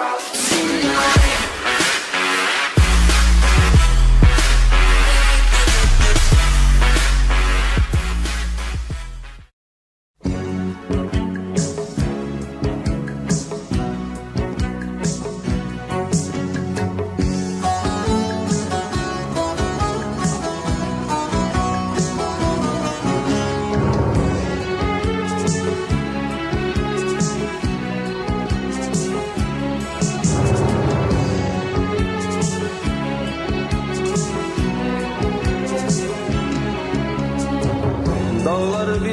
Wow.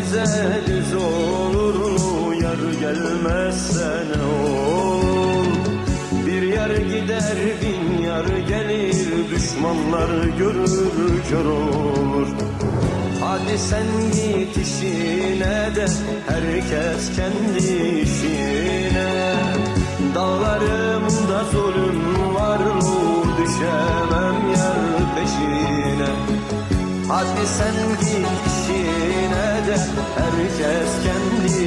Bize düz olur mu? Yar gelmezse ne ol Bir yer gider bin yar gelir. Düşmanlar görür kör olur. Hadi sen git işine de herkes kendi işine. Dağlarımda zulüm var mı? Düşemem Hadi sen git işine de herkes kendi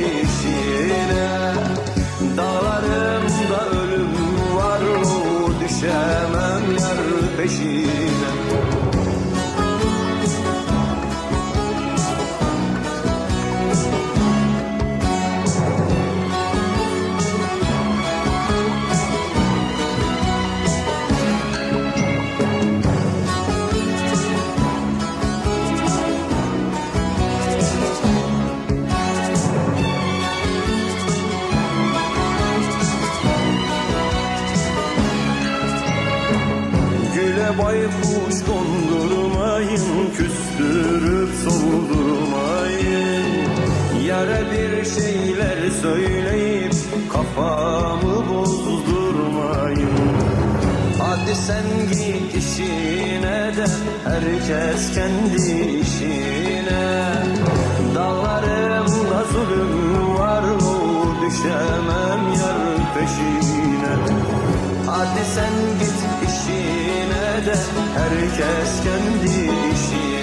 baykuş kondurmayın Küstürüp soldurmayın Yere bir şeyler söyleyip Kafamı bozdurmayın Hadi sen git işine de Herkes kendi işine. Dağlarımda zulüm var mı Düşemem yar peşine. Hadi sen git işine de herkes kendi işine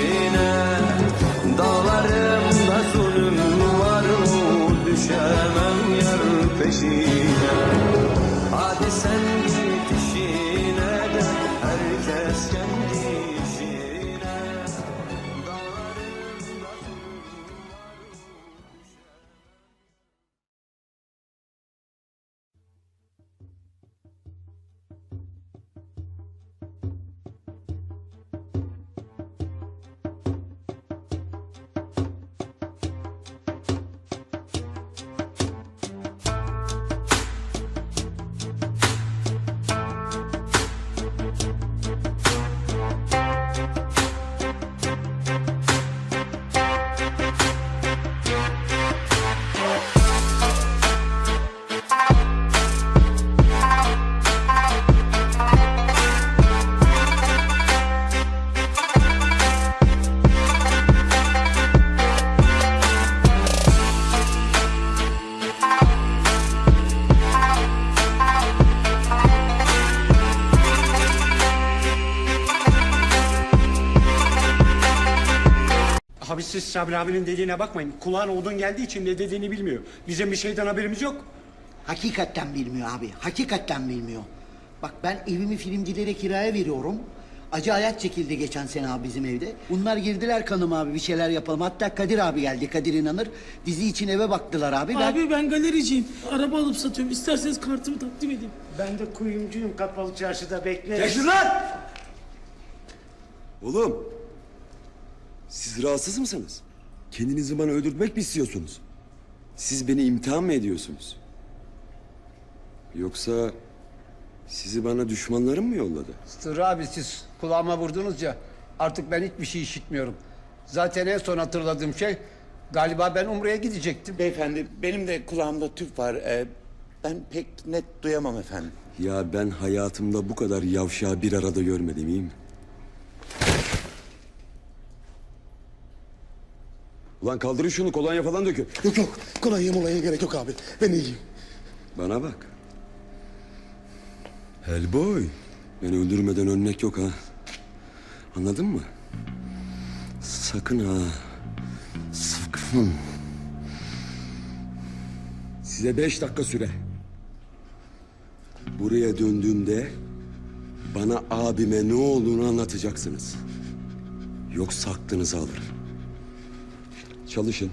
Abi siz Sabri abinin dediğine bakmayın. Kulağına odun geldiği için ne dediğini bilmiyor. Bizim bir şeyden haberimiz yok. Hakikaten bilmiyor abi. Hakikaten bilmiyor. Bak ben evimi filmcilere kiraya veriyorum. Acı hayat çekildi geçen sene abi bizim evde. Bunlar girdiler kanıma abi bir şeyler yapalım. Hatta Kadir abi geldi. Kadir inanır. Dizi için eve baktılar abi. Ben... Abi ben galericiyim. Araba alıp satıyorum. İsterseniz kartımı takdim edeyim. Ben de kuyumcuyum kapalı çarşıda beklerim. Yaşın lan! Oğlum, siz rahatsız mısınız? Kendinizi bana öldürtmek mi istiyorsunuz? Siz beni imtihan mı ediyorsunuz? Yoksa sizi bana düşmanlarım mı yolladı? Sırrı abi siz kulağıma vurdunuz ya artık ben hiçbir şey işitmiyorum. Zaten en son hatırladığım şey galiba ben Umre'ye gidecektim. Beyefendi benim de kulağımda tüp var. Ee, ben pek net duyamam efendim. Ya ben hayatımda bu kadar yavşağı bir arada görmedim iyi mi? Ulan kaldırın şunu kolonya falan dökün. Yok yok. Kolonya molaya gerek yok abi. Ben iyiyim. Bana bak. Hellboy. Beni öldürmeden ölmek yok ha. Anladın mı? Sakın ha. Sakın. Size beş dakika süre. Buraya döndüğümde bana abime ne olduğunu anlatacaksınız. Yoksa aklınızı alırım. Çalışın.